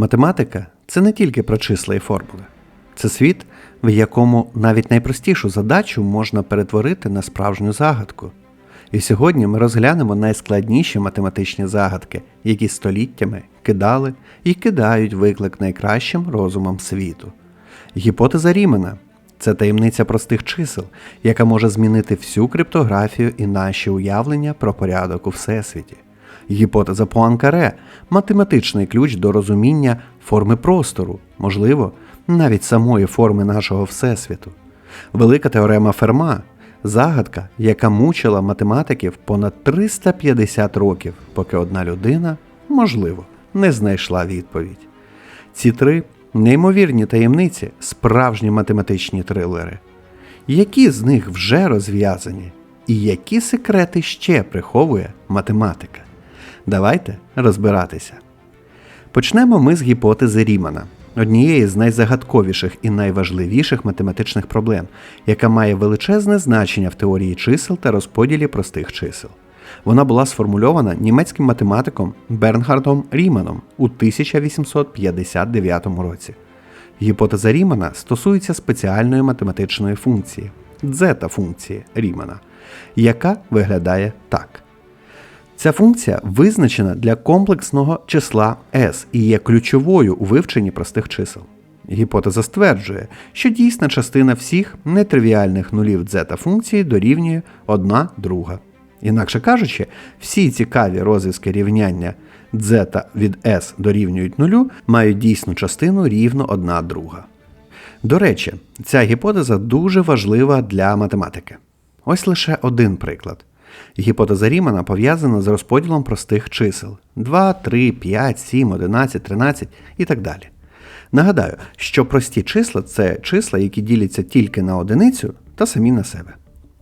Математика це не тільки про числа і формули. Це світ, в якому навіть найпростішу задачу можна перетворити на справжню загадку. І сьогодні ми розглянемо найскладніші математичні загадки, які століттями кидали і кидають виклик найкращим розумам світу. Гіпотеза Рімена це таємниця простих чисел, яка може змінити всю криптографію і наші уявлення про порядок у всесвіті. Гіпотеза Пуанкаре математичний ключ до розуміння форми простору, можливо, навіть самої форми нашого Всесвіту. Велика теорема Ферма загадка, яка мучила математиків понад 350 років, поки одна людина, можливо, не знайшла відповідь. Ці три неймовірні таємниці справжні математичні трилери. Які з них вже розв'язані, і які секрети ще приховує математика? Давайте розбиратися. Почнемо ми з гіпотези Рімана, однієї з найзагадковіших і найважливіших математичних проблем, яка має величезне значення в теорії чисел та розподілі простих чисел. Вона була сформульована німецьким математиком Бернхардом Ріманом у 1859 році. Гіпотеза Рімана стосується спеціальної математичної функції дзета функції Рімана, яка виглядає так. Ця функція визначена для комплексного числа s і є ключовою у вивченні простих чисел. Гіпотеза стверджує, що дійсна частина всіх нетривіальних нулів дзета функції дорівнює 1 друга. Інакше кажучи, всі цікаві розв'язки рівняння дзета від s дорівнюють нулю мають дійсну частину рівно 1 друга. До речі, ця гіпотеза дуже важлива для математики. Ось лише один приклад. Гіпотеза Рімана пов'язана з розподілом простих чисел 2, 3, 5, 7, 11, 13 і так далі. Нагадаю, що прості числа це числа, які діляться тільки на одиницю та самі на себе.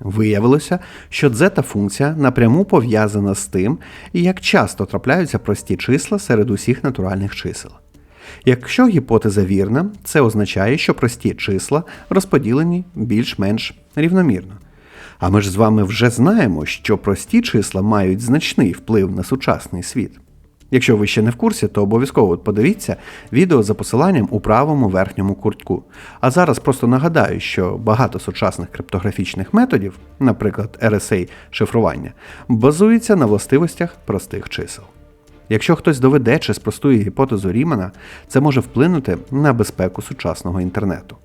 Виявилося, що дзета функція напряму пов'язана з тим, як часто трапляються прості числа серед усіх натуральних чисел. Якщо гіпотеза вірна, це означає, що прості числа розподілені більш-менш рівномірно. А ми ж з вами вже знаємо, що прості числа мають значний вплив на сучасний світ. Якщо ви ще не в курсі, то обов'язково подивіться відео за посиланням у правому верхньому куртку. А зараз просто нагадаю, що багато сучасних криптографічних методів, наприклад, RSA шифрування, базуються на властивостях простих чисел. Якщо хтось доведе чи спростує гіпотезу Рімана, це може вплинути на безпеку сучасного інтернету.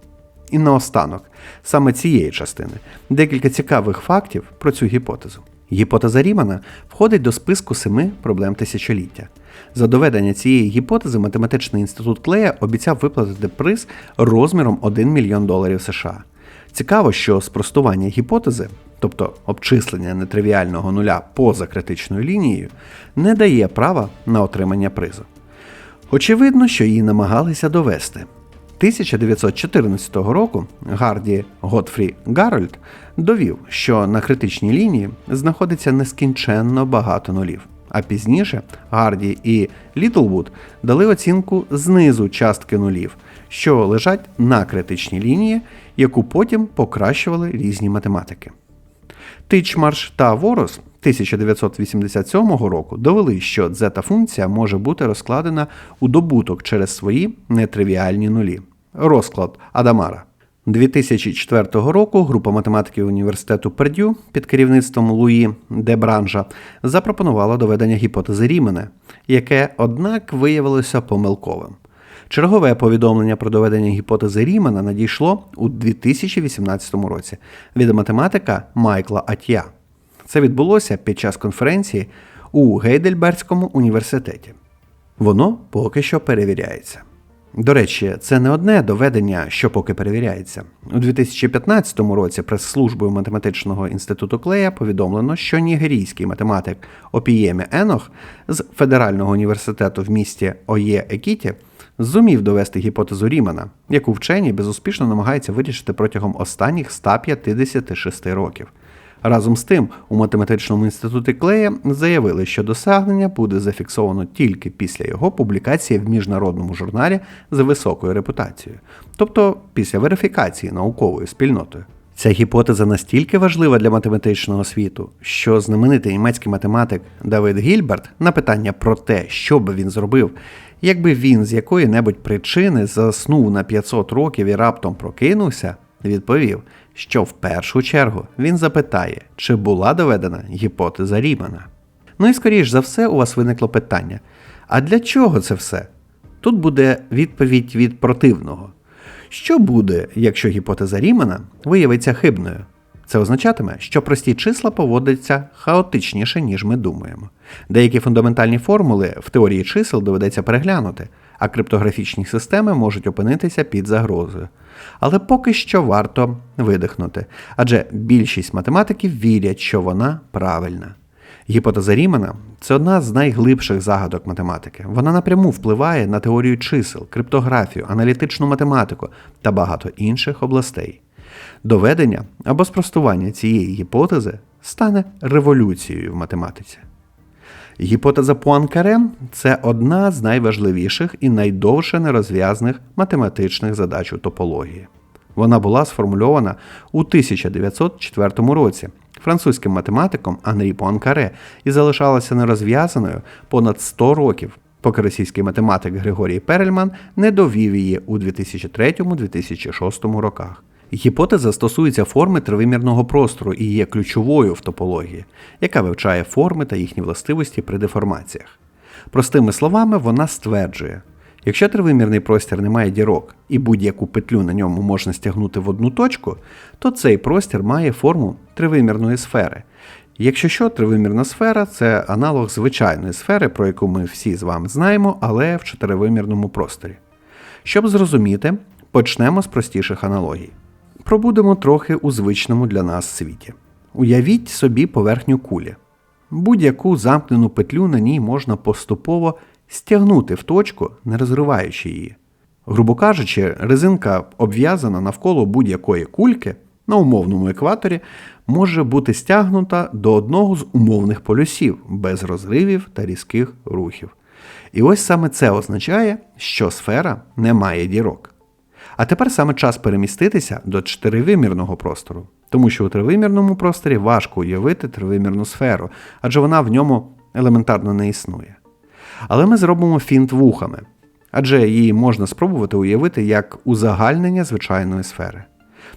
І наостанок, саме цієї частини, декілька цікавих фактів про цю гіпотезу. Гіпотеза Рімана входить до списку семи проблем тисячоліття. За доведення цієї гіпотези математичний інститут Клея обіцяв виплатити приз розміром 1 мільйон доларів США. Цікаво, що спростування гіпотези, тобто обчислення нетривіального нуля поза критичною лінією, не дає права на отримання призу. Очевидно, що її намагалися довести. 1914 року Гарді Готфрі Гарольд довів, що на критичній лінії знаходиться нескінченно багато нулів. А пізніше Гарді і Літлвуд дали оцінку знизу частки нулів, що лежать на критичній лінії, яку потім покращували різні математики. Тичмарш та Ворос 1987 року довели, що дзета функція може бути розкладена у добуток через свої нетривіальні нулі. Розклад Адамара. 2004 року група математиків університету Пердю під керівництвом Луї де Бранжа запропонувала доведення гіпотези Рімене, яке, однак, виявилося помилковим. Чергове повідомлення про доведення гіпотези Рімена надійшло у 2018 році від математика Майкла Атья. Це відбулося під час конференції у Гейдельбергському університеті. Воно поки що перевіряється. До речі, це не одне доведення, що поки перевіряється. У 2015 році прес-службою математичного інституту Клея повідомлено, що нігерійський математик Опіємі Енох з Федерального університету в місті Оє Екіті зумів довести гіпотезу Рімана, яку вчені безуспішно намагаються вирішити протягом останніх 156 років. Разом з тим, у математичному інституті Клея заявили, що досягнення буде зафіксовано тільки після його публікації в міжнародному журналі з високою репутацією, тобто після верифікації науковою спільнотою. Ця гіпотеза настільки важлива для математичного світу, що знаменитий німецький математик Давид Гільберт на питання про те, що би він зробив, Якби він з якої-небудь причини заснув на 500 років і раптом прокинувся, відповів, що в першу чергу він запитає, чи була доведена гіпотеза Рімана. Ну і скоріш за все, у вас виникло питання: а для чого це все? Тут буде відповідь від противного. Що буде, якщо гіпотеза Рімана виявиться хибною? Це означатиме, що прості числа поводяться хаотичніше, ніж ми думаємо. Деякі фундаментальні формули в теорії чисел доведеться переглянути, а криптографічні системи можуть опинитися під загрозою. Але поки що варто видихнути, адже більшість математиків вірять, що вона правильна. Гіпотеза Рімана це одна з найглибших загадок математики. Вона напряму впливає на теорію чисел, криптографію, аналітичну математику та багато інших областей. Доведення або спростування цієї гіпотези стане революцією в математиці. Гіпотеза Пуанкаре це одна з найважливіших і найдовше нерозв'язаних математичних задач у топології. Вона була сформульована у 1904 році французьким математиком Анрі Пуанкаре і залишалася нерозв'язаною понад 100 років, поки російський математик Григорій Перельман не довів її у 2003-2006 роках. Гіпотеза стосується форми тривимірного простору і є ключовою в топології, яка вивчає форми та їхні властивості при деформаціях. Простими словами, вона стверджує, якщо тривимірний простір не має дірок і будь-яку петлю на ньому можна стягнути в одну точку, то цей простір має форму тривимірної сфери. Якщо що, тривимірна сфера це аналог звичайної сфери, про яку ми всі з вами знаємо, але в чотиривимірному просторі. Щоб зрозуміти, почнемо з простіших аналогій. Пробудемо трохи у звичному для нас світі. Уявіть собі поверхню кулі. Будь-яку замкнену петлю на ній можна поступово стягнути в точку, не розриваючи її. Грубо кажучи, резинка, обв'язана навколо будь-якої кульки на умовному екваторі, може бути стягнута до одного з умовних полюсів без розривів та різких рухів. І ось саме це означає, що сфера не має дірок. А тепер саме час переміститися до чотиривимірного простору, тому що у тривимірному просторі важко уявити тривимірну сферу, адже вона в ньому елементарно не існує. Але ми зробимо фінт вухами, адже її можна спробувати уявити як узагальнення звичайної сфери.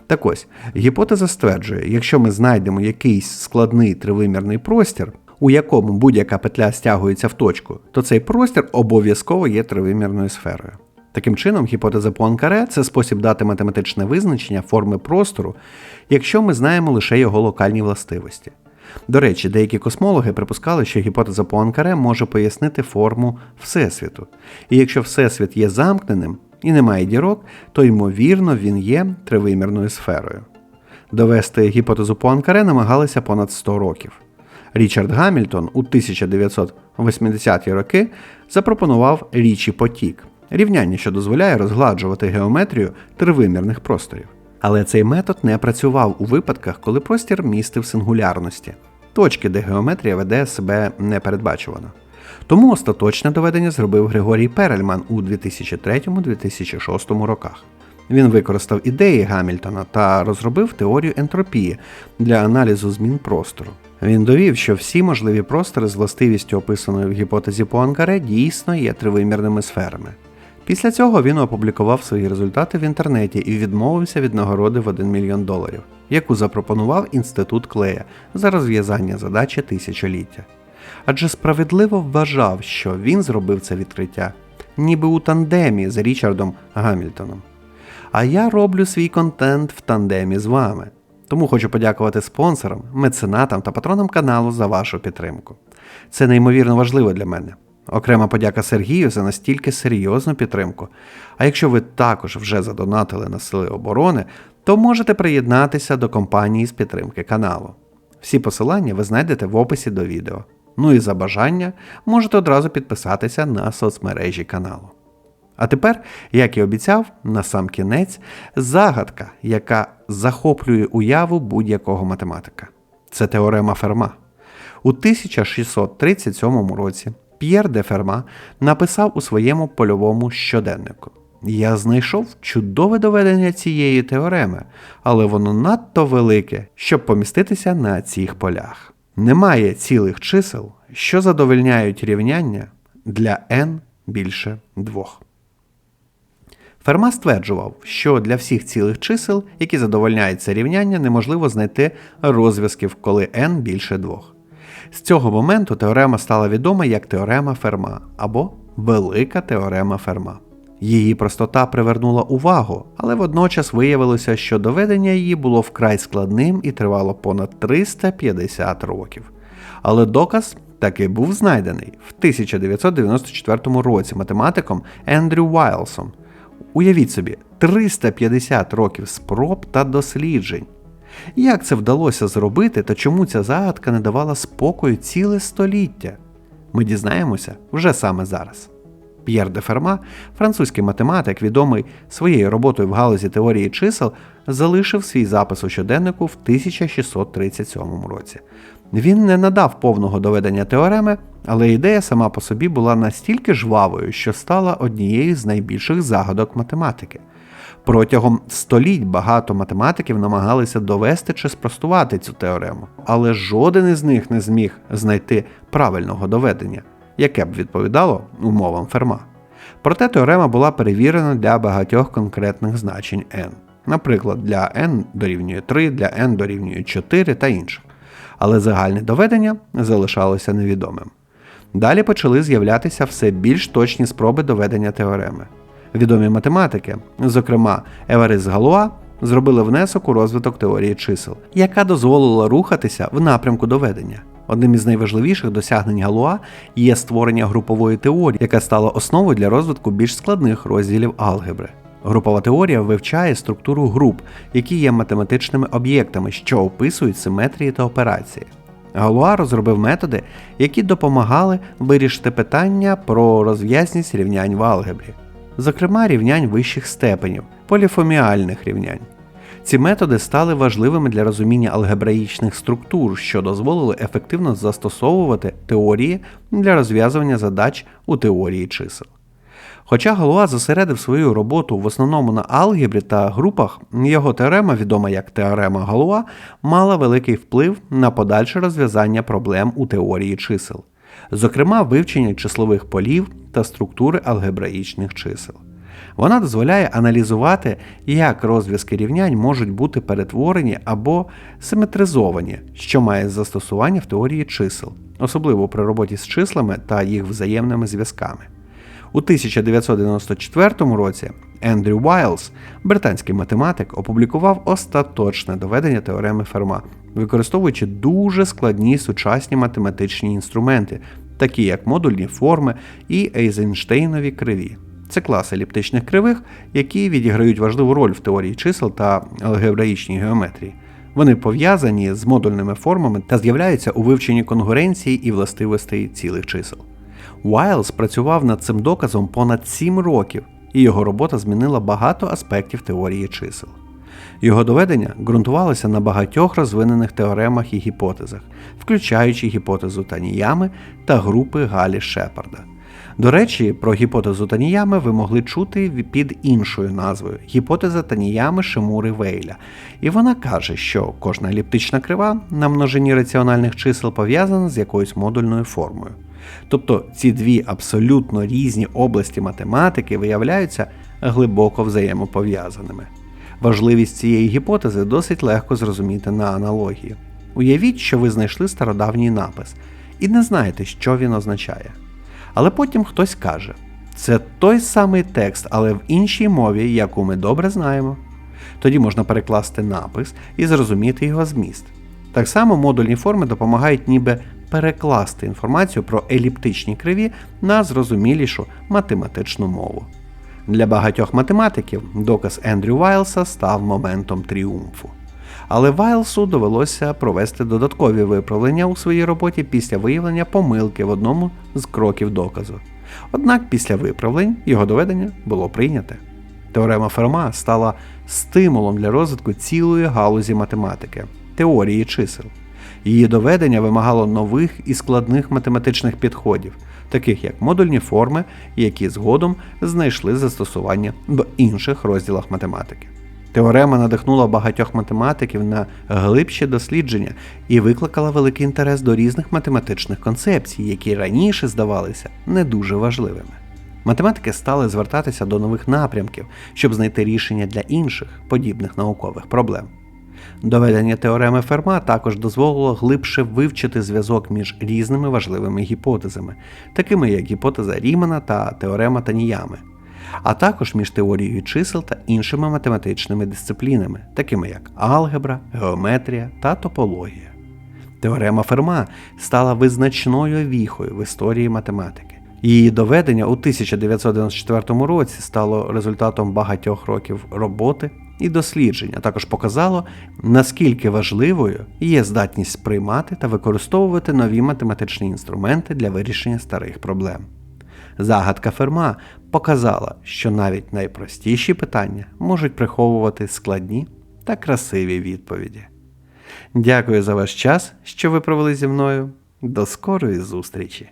Так ось, гіпотеза стверджує, якщо ми знайдемо якийсь складний тривимірний простір, у якому будь-яка петля стягується в точку, то цей простір обов'язково є тривимірною сферою. Таким чином, гіпотеза Пуанкаре це спосіб дати математичне визначення форми простору, якщо ми знаємо лише його локальні властивості. До речі, деякі космологи припускали, що гіпотеза Пуанкаре може пояснити форму Всесвіту. І якщо Всесвіт є замкненим і не має дірок, то ймовірно він є тривимірною сферою. Довести гіпотезу Пуанкаре намагалися понад 100 років. Річард Гамільтон у 1980-ті роки запропонував річі потік рівняння, що дозволяє розгладжувати геометрію тривимірних просторів. Але цей метод не працював у випадках, коли простір містив сингулярності, точки, де геометрія веде себе непередбачувано. Тому остаточне доведення зробив Григорій Перельман у 2003-2006 роках. Він використав ідеї Гамільтона та розробив теорію ентропії для аналізу змін простору. Він довів, що всі можливі простори з властивістю, описаною в гіпотезі Пуанкаре, дійсно є тривимірними сферами. Після цього він опублікував свої результати в інтернеті і відмовився від нагороди в 1 мільйон доларів, яку запропонував інститут Клея за розв'язання задачі тисячоліття. Адже справедливо вважав, що він зробив це відкриття, ніби у тандемі з Річардом Гамільтоном. А я роблю свій контент в тандемі з вами. Тому хочу подякувати спонсорам, меценатам та патронам каналу за вашу підтримку. Це неймовірно важливо для мене. Окрема подяка Сергію за настільки серйозну підтримку. А якщо ви також вже задонатили на Сили оборони, то можете приєднатися до компанії з підтримки каналу. Всі посилання ви знайдете в описі до відео. Ну і за бажання можете одразу підписатися на соцмережі каналу. А тепер, як і обіцяв, на сам кінець загадка, яка захоплює уяву будь-якого математика. Це теорема Ферма. У 1637 році П'єр де Ферма написав у своєму польовому щоденнику. Я знайшов чудове доведення цієї теореми, але воно надто велике, щоб поміститися на цих полях. Немає цілих чисел, що задовольняють рівняння для n більше двох. Ферма стверджував, що для всіх цілих чисел, які задовольняють це рівняння, неможливо знайти розв'язків, коли n більше двох. З цього моменту теорема стала відома як теорема Ферма або Велика теорема Ферма. Її простота привернула увагу, але водночас виявилося, що доведення її було вкрай складним і тривало понад 350 років. Але доказ таки був знайдений в 1994 році математиком Ендрю Вайлсом. Уявіть собі, 350 років спроб та досліджень. Як це вдалося зробити та чому ця загадка не давала спокою ціле століття? Ми дізнаємося вже саме зараз. П'єр де Ферма, французький математик, відомий своєю роботою в галузі теорії чисел, залишив свій запис у щоденнику в 1637 році. Він не надав повного доведення теореми, але ідея сама по собі була настільки жвавою, що стала однією з найбільших загадок математики. Протягом століть багато математиків намагалися довести чи спростувати цю теорему, але жоден із них не зміг знайти правильного доведення, яке б відповідало умовам ферма. Проте теорема була перевірена для багатьох конкретних значень n. Наприклад, для n дорівнює 3, для n дорівнює 4 та інших. Але загальне доведення залишалося невідомим. Далі почали з'являтися все більш точні спроби доведення теореми. Відомі математики, зокрема Еверис Галуа, зробили внесок у розвиток теорії чисел, яка дозволила рухатися в напрямку доведення. Одним із найважливіших досягнень Галуа є створення групової теорії, яка стала основою для розвитку більш складних розділів алгебри. Групова теорія вивчає структуру груп, які є математичними об'єктами, що описують симетрії та операції. Галуа розробив методи, які допомагали вирішити питання про розв'язність рівнянь в алгебрі, зокрема рівнянь вищих степенів, поліфоміальних рівнянь. Ці методи стали важливими для розуміння алгебраїчних структур, що дозволили ефективно застосовувати теорії для розв'язування задач у теорії чисел. Хоча Галуа зосередив свою роботу в основному на алгебрі та групах, його теорема, відома як теорема Галуа, мала великий вплив на подальше розв'язання проблем у теорії чисел, зокрема вивчення числових полів та структури алгебраїчних чисел. Вона дозволяє аналізувати, як розв'язки рівнянь можуть бути перетворені або симетризовані, що має застосування в теорії чисел, особливо при роботі з числами та їх взаємними зв'язками. У 1994 році Ендрю Вайлз, британський математик, опублікував остаточне доведення теореми Ферма, використовуючи дуже складні сучасні математичні інструменти, такі як модульні форми і Ейзенштейнові криві. Це клас еліптичних кривих, які відіграють важливу роль в теорії чисел та алгебраїчній геометрії. Вони пов'язані з модульними формами та з'являються у вивченні конгуренції і властивостей цілих чисел. Уайлз працював над цим доказом понад 7 років, і його робота змінила багато аспектів теорії чисел. Його доведення ґрунтувалося на багатьох розвинених теоремах і гіпотезах, включаючи гіпотезу Таніями та групи Галі Шепарда. До речі, про гіпотезу Таніями ви могли чути під іншою назвою гіпотеза Таніями Шимури Вейля. І вона каже, що кожна еліптична крива на множині раціональних чисел пов'язана з якоюсь модульною формою. Тобто ці дві абсолютно різні області математики виявляються глибоко взаємопов'язаними. Важливість цієї гіпотези досить легко зрозуміти на аналогії. Уявіть, що ви знайшли стародавній напис і не знаєте, що він означає. Але потім хтось каже: це той самий текст, але в іншій мові, яку ми добре знаємо. Тоді можна перекласти напис і зрозуміти його зміст. Так само модульні форми допомагають ніби перекласти інформацію про еліптичні криві на зрозумілішу математичну мову. Для багатьох математиків доказ Ендрю Вайлса став моментом тріумфу. Але Вайлсу довелося провести додаткові виправлення у своїй роботі після виявлення помилки в одному з кроків доказу. Однак після виправлень його доведення було прийняте. Теорема Ферма стала стимулом для розвитку цілої галузі математики теорії чисел. Її доведення вимагало нових і складних математичних підходів, таких як модульні форми, які згодом знайшли застосування в інших розділах математики. Теорема надихнула багатьох математиків на глибші дослідження і викликала великий інтерес до різних математичних концепцій, які раніше здавалися не дуже важливими. Математики стали звертатися до нових напрямків, щоб знайти рішення для інших подібних наукових проблем. Доведення теореми Ферма також дозволило глибше вивчити зв'язок між різними важливими гіпотезами, такими як гіпотеза Рімана та теорема Таніями, а також між теорією чисел та іншими математичними дисциплінами, такими як алгебра, геометрія та топологія. Теорема Ферма стала визначною віхою в історії математики. Її доведення у 1994 році стало результатом багатьох років роботи і досліджень, а також показало, наскільки важливою є здатність сприймати та використовувати нові математичні інструменти для вирішення старих проблем. Загадка Ферма показала, що навіть найпростіші питання можуть приховувати складні та красиві відповіді. Дякую за ваш час, що ви провели зі мною. До скорої зустрічі!